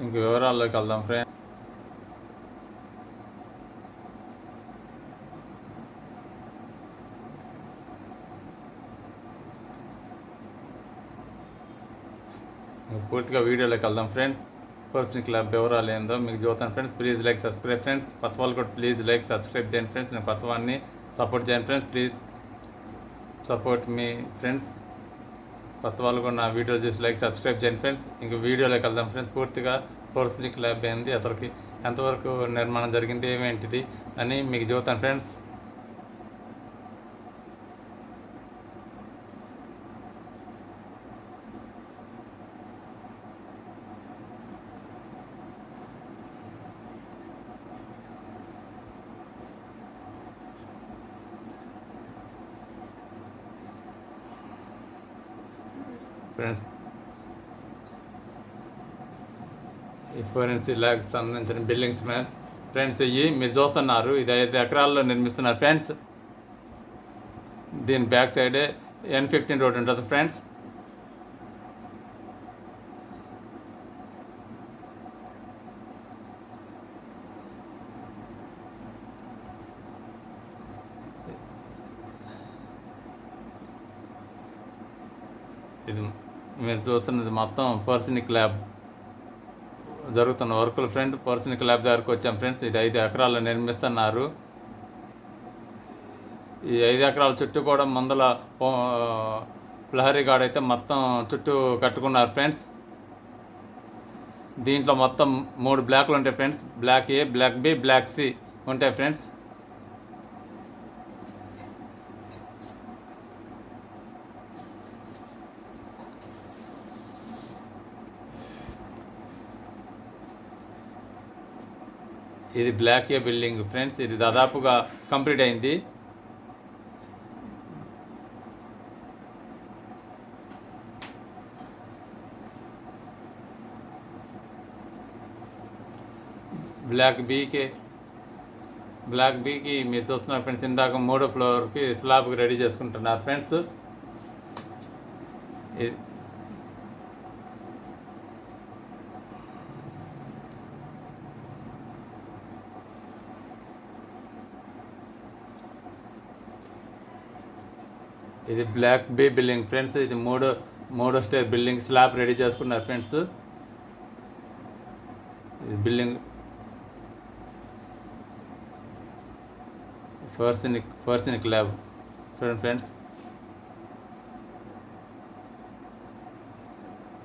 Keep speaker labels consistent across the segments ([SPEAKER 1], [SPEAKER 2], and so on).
[SPEAKER 1] ఇంక వివరాల్లోకి వెళ్దాం ఫ్రెండ్ పూర్తిగా వీడియోలోకి వెళ్దాం ఫ్రెండ్స్ పర్సనల్ క్లబ్ వివరాలు ఏందో మీకు చూస్తాను friends please like subscribe friends కొత్త వాళ్ళు కూడా ప్లీజ్ లైక్ సబ్స్క్రైబ్ చేయండి ఫ్రెండ్స్ నేను కొత్త వాడిని సపోర్ట్ చేయండి ఫ్రెండ్స్ ప్లీజ్ సపోర్ట్ మీ ఫ్రెండ్స్ కొత్త వాళ్ళు కూడా నా వీడియో చూసి లైక్ సబ్స్క్రైబ్ చేయండి ఫ్రెండ్స్. ఇంక వీడియోలోకి వెళ్దాం ఫ్రెండ్స్. పూర్తిగా పర్సనల్ ల్యాబ్ అయింది అసలుకి ఎంతవరకు నిర్మాణం జరిగింది ఏమేంటిది అని మీకు చూస్తాను ఫ్రెండ్స్. ఫ్రెండ్స్ ఈ ఫోరెన్సీ ల్యాబ్ సంబంధించిన బిల్డింగ్స్ మ్యాన్ ఫ్రెండ్స్ ఇవి మీరు చూస్తున్నారు ఇది ఐదు ఎకరాల్లో నిర్మిస్తున్నారు ఫ్రెండ్స్ దీని బ్యాక్ సైడే ఎన్ ఫిఫ్టీన్ రోడ్ ఉంటుంది ఫ్రెండ్స్ ఇది మీరు చూస్తున్నది మొత్తం పర్సనిక్ ల్యాబ్ జరుగుతున్న వర్కులు. ఫ్రెండ్ పర్సనిక్ ల్యాబ్ దగ్గరకు వచ్చాం. ఫ్రెండ్స్ ఇది ఐదు ఎకరాలు నిర్మిస్తున్నారు. ఈ ఐదు ఎకరాల చుట్టూ కూడా ముందల ప్రహరీ గాడ్ అయితే మొత్తం చుట్టూ కట్టుకున్నారు ఫ్రెండ్స్ దీంట్లో మొత్తం మూడు బ్లాక్లు ఉంటాయి friends block A block B block C ఉంటాయి ఫ్రెండ్స్ ఇది బ్లాక్ ఏ బిల్డింగ్ ఫ్రెండ్స్ ఇది దాదాపుగా కంప్లీట్ అయింది. బ్లాక్ బీకి బ్లాక్ బీకి మీరు చూస్తున్నారు ఫ్రెండ్స్ ఇందాక మూడో ఫ్లోర్కి స్లాబ్కి రెడీ చేసుకుంటున్నారు ఫ్రెండ్స్ ఇది బ్లాక్ బీ బిల్డింగ్ ఫ్రెండ్స్ ఇది మూడో మూడో స్టేర్ బిల్డింగ్ స్లాబ్ రెడీ చేసుకున్నారు ఫ్రెండ్స్ ఇది బిల్డింగ్ ఫర్సినిక్ ఫర్సినిక్ ల్యాబ్ చూడండి friends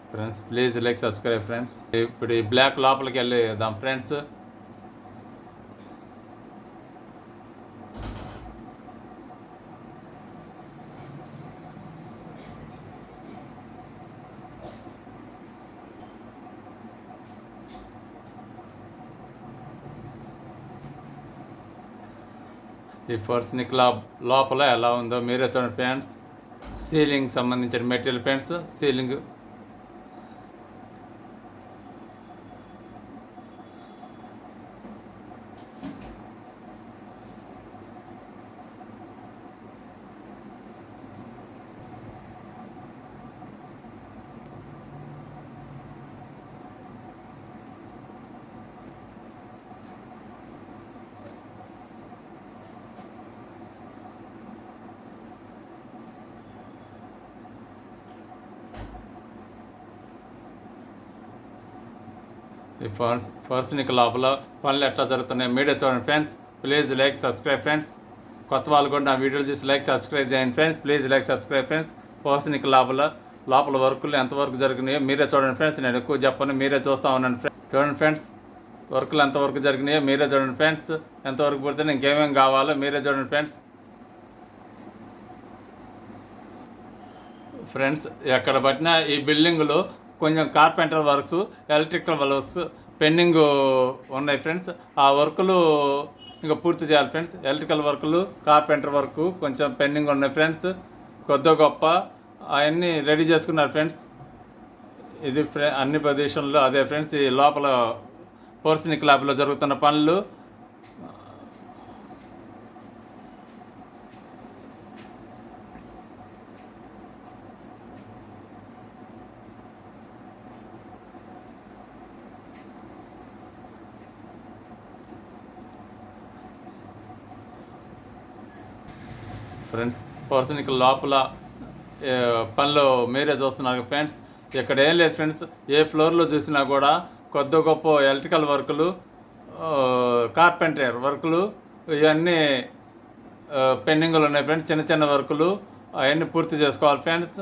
[SPEAKER 1] friends please like subscribe friends ఇప్పుడు ఈ బ్లాక్ లోపలికి వెళ్ళేద్దాం ఫ్రెండ్స్ ఈ ఫర్స్ని క్లాబ్ లోపల ఎలా ఉందో మీరే చూడండి ఫ్యాన్స్ సీలింగ్ సంబంధించిన మెటీరియల్ ఫ్యాన్స్ సీలింగ్ ఈ ఫండ్స్ పర్సన్కి లోపల పనులు ఎట్లా జరుగుతున్నాయి? మీడియా చూడండి friends. Please like subscribe friends. కొత్త వాళ్ళు కూడా నా వీడియోలు చూసి లైక్ సబ్స్క్రైబ్ చేయండి friends. Please like subscribe friends. Forensic లోపల లోపల వర్కులు ఎంతవరకు జరిగినాయో మీరే చూడండి ఫ్రెండ్స్. నేను ఎక్కువ చెప్పను మీరే చూస్తూ ఉన్నాను ఫ్రెండ్స్ చూడండి ఫ్రెండ్స్. వర్కులు ఎంతవరకు జరిగినాయో మీరే చూడండి ఫ్రెండ్స్. ఎంతవరకు పడితే ఇంకేమేమి కావాలో మీరే చూడండి ఫ్రెండ్స్. ఫ్రెండ్స్ ఎక్కడ పట్టినా ఈ బిల్డింగ్లో కొంచెం carpenter works electrical works pending ఉన్నాయి ఫ్రెండ్స్ ఆ వర్కులు ఇంకా పూర్తి చేయాలి ఫ్రెండ్స్ ఎలక్ట్రికల్ వర్కులు కార్పెంటర్ వర్క్ కొంచెం పెండింగ్ ఉన్నాయి ఫ్రెండ్స్ కొద్ది గొప్ప అవన్నీ రెడీ చేసుకున్నారు ఫ్రెండ్స్ ఇది అన్ని ప్రదేశంలో అదే ఫ్రెండ్స్ ఈ లోపల పోర్సిని క్లాబ్లో జరుగుతున్న పనులు ఫ్రెండ్స్. పర్సన్కి లోపల పనిలో మీరే చూస్తున్నారు ఫ్రెండ్స్. ఇక్కడ ఏం లేదు ఫ్రెండ్స్. ఏ ఫ్లోర్లో చూసినా కూడా కొద్ది గొప్ప ఎలక్ట్రికల్ వర్కులు కార్పెంటర్ వర్కులు ఇవన్నీ పెండింగ్లు ఉన్నాయి ఫ్రెండ్స్. చిన్న చిన్న వర్కులు అవన్నీ పూర్తి చేసుకోవాలి ఫ్రెండ్స్.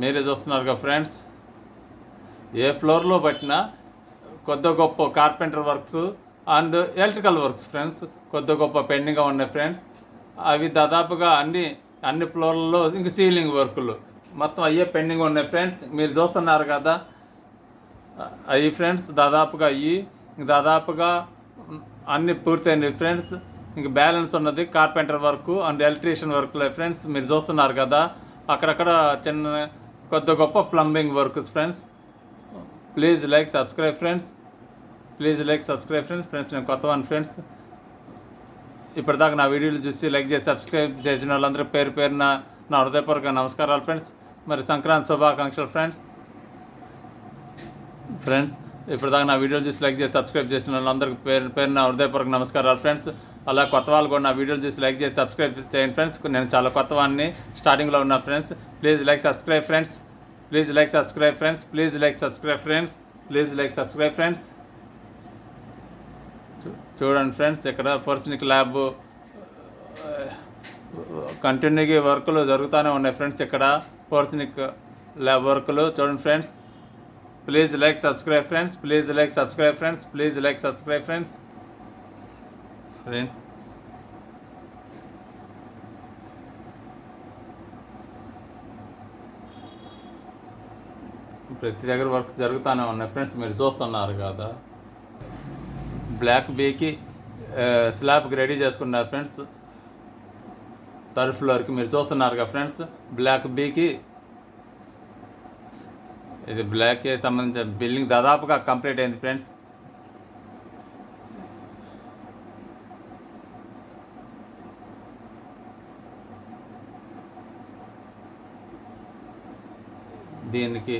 [SPEAKER 1] మీరే చూస్తున్నారు కదా ఫ్రెండ్స్. ఏ ఫ్లోర్లో పట్టినా కొద్ది గొప్ప carpenter works and electrical works friends కొద్ది గొప్ప పెండింగ్గా ఉన్నాయి ఫ్రెండ్స్. అవి దాదాపుగా అన్ని అన్ని ఫ్లోర్లలో ఇంక సీలింగ్ వర్కులు. మొత్తం అయ్యే పెండింగ్ ఉన్నాయి ఫ్రెండ్స్ మీరు చూస్తున్నారు కదా. అవి ఫ్రెండ్స్ దాదాపుగా అయ్యి ఇంక దాదాపుగా అన్ని పూర్తయినాయి ఫ్రెండ్స్. ఇంక బ్యాలెన్స్ ఉన్నది కార్పెంటర్ వర్క్ అండ్ ఎలక్ట్రీషియన్ వర్క్లో ఫ్రెండ్స్ మీరు చూస్తున్నారు కదా. అక్కడక్కడ చిన్న కొద్ది గొప్ప plumbing works friends. Please like subscribe friends. Please like subscribe friends. Friends నేను కొత్త వన్ ఫ్రెండ్స్. ఇప్పటిదాకా నా వీడియోలు చూసి లైక్ చేసి సబ్స్క్రైబ్ చేసిన వాళ్ళందరూ పేరు పేరున నా హృదయపూర్వక నమస్కారాలు ఫ్రెండ్స్. మరి సంక్రాంతి శుభాకాంక్షలు ఫ్రెండ్స్. ఫ్రెండ్స్ ఇప్పటిదాకా నా వీడియోలు చూసి లైక్ చేసి సబ్స్క్రైబ్ చేసిన వాళ్ళందరికీ పేరు పేరు నా హృదయపూర్వక నమస్కారాలు ఫ్రెండ్స్. అలా కొత్త వాళ్ళు కూడా నా వీడియోలు చూసి లైక్ చేసి సబ్స్క్రైబ్ చేయండి ఫ్రెండ్స్. నేను చాలా కొత్త వాడిని స్టార్టింగ్లో ఉన్న friends. Please like subscribe friends. Please like subscribe friends. Please like subscribe friends. Please like subscribe friends. చూడండి ఫ్రెండ్స్ ఇక్కడ ఫోర్స్నిక్ ల్యాబ్ కంటిన్యూగా వర్కులు జరుగుతూనే ఉన్నాయి ఫ్రెండ్స్ ఇక్కడ ఫోర్స్నిక్ ల్యాబ్ వర్కులు. చూడండి friends please like subscribe friends please like subscribe friends please like subscribe friends. Friends. ప్రతి దగ్గర వర్క్ జరుగుతూనే ఉన్నాయి ఫ్రెండ్స్ మీరు చూస్తున్నారు కదా. బ్లాక్ బీకి స్లాబ్కి రెడీ చేసుకున్నారు ఫ్రెండ్స్. థర్డ్ ఫ్లోర్కి మీరు చూస్తున్నారు కదా ఫ్రెండ్స్. బ్లాక్ బీకి ఇది బ్లాక్కి సంబంధించిన బిల్డింగ్ దాదాపుగా కంప్లీట్ అయింది ఫ్రెండ్స్. దీనికి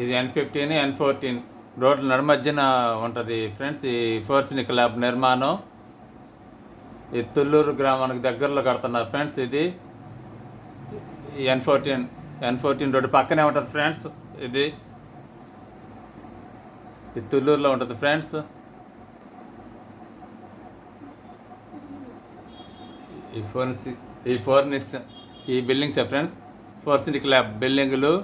[SPEAKER 1] ఇది ఎన్ ఫిఫ్టీన్ ఎన్ ఫోర్టీన్ రోడ్ల నడుమధ్యన ఉంటుంది ఫ్రెండ్స్. ఈ ఫోర్స్నిక్ ల్యాబ్ నిర్మాణం. ఈ తుళ్ళూరు గ్రామానికి దగ్గరలో కడుతున్నారు ఫ్రెండ్స్ ఇది. N fourteen N fourteen road పక్కనే ఉంటుంది ఫ్రెండ్స్ ఇది. ఈ తుళ్ళూరులో ఉంటుంది ఫ్రెండ్స్. ఈ ఫోర్నిస్ ఈ ఫోర్నిస్ ఈ బిల్డింగ్స్ ఫ్రెండ్స్? ఫోర్సినిక్ ల్యాబ్ బిల్డింగులు.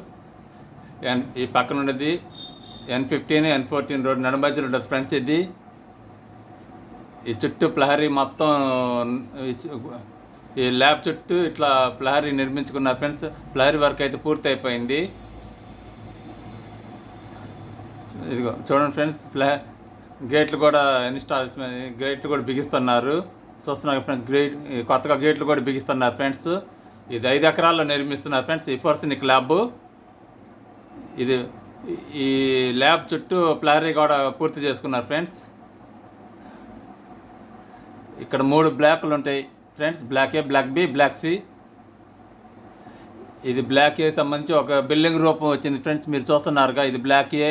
[SPEAKER 1] ఎన్ ఈ పక్కన ఉన్నది N fifteen N fourteen road నడుమధ్యలో ఉంటుంది ఫ్రెండ్స్ ఇది. ఈ చుట్టూ ప్లహరీ మొత్తం ఈ ల్యాబ్ చుట్టూ ఇట్లా ప్లహరీ నిర్మించుకున్నారు ఫ్రెండ్స్. ప్లహరీ వర్క్ అయితే పూర్తి అయిపోయింది ఇదిగో చూడండి ఫ్రెండ్స్ ప్లా గేట్లు కూడా ఇన్స్టాల్ గేట్లు కూడా బిగిస్తున్నారు. చూస్తున్నారు ఫ్రెండ్స్ గ్రేట్ ఈ కొత్తగా గేట్లు కూడా బిగిస్తున్నారు ఫ్రెండ్స్. ఇది ఐదు ఎకరాల్లో నిర్మిస్తున్నారు ఫ్రెండ్స్ ఈ ఫోర్సినిక్ ల్యాబ్. ఇది ఈ ల్యాబ్ చుట్టూ ప్లారీ గోడ పూర్తి చేసుకున్నారు ఫ్రెండ్స్. ఇక్కడ మూడు బ్లాక్లు ఉంటాయి friends. Block A block B block C. ఇది బ్లాక్ ఏ సంబంధించి ఒక బిల్డింగ్ రూపం వచ్చింది ఫ్రెండ్స్. మీరు చూస్తున్నారుగా ఇది బ్లాక్ ఏ.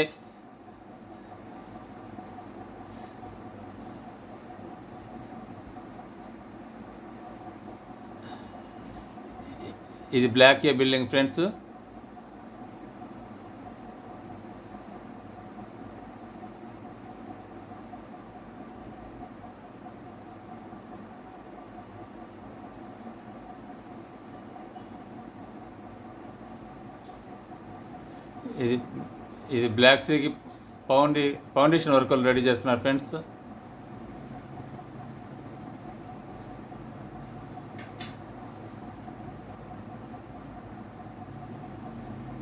[SPEAKER 1] ఇది బ్లాక్ ఏ బిల్డింగ్ ఫ్రెండ్స్. ఇది ఇది బ్లాక్ సీకి పౌండి ఫౌండేషన్ వర్కులు రెడీ చేస్తున్నారు ఫ్రెండ్స్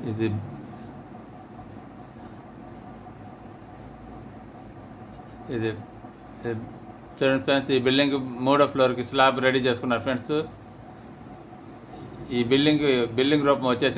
[SPEAKER 1] ఇది ఇది ఇది చూడండి ఫ్రెండ్స్ ఈ బిల్డింగ్ మూడో ఫ్లోర్కి స్లాబ్ రెడీ చేసుకున్నారు ఫ్రెండ్స్ ఈ బిల్డింగ్ బిల్డింగ్ రూపం వచ్చేసింది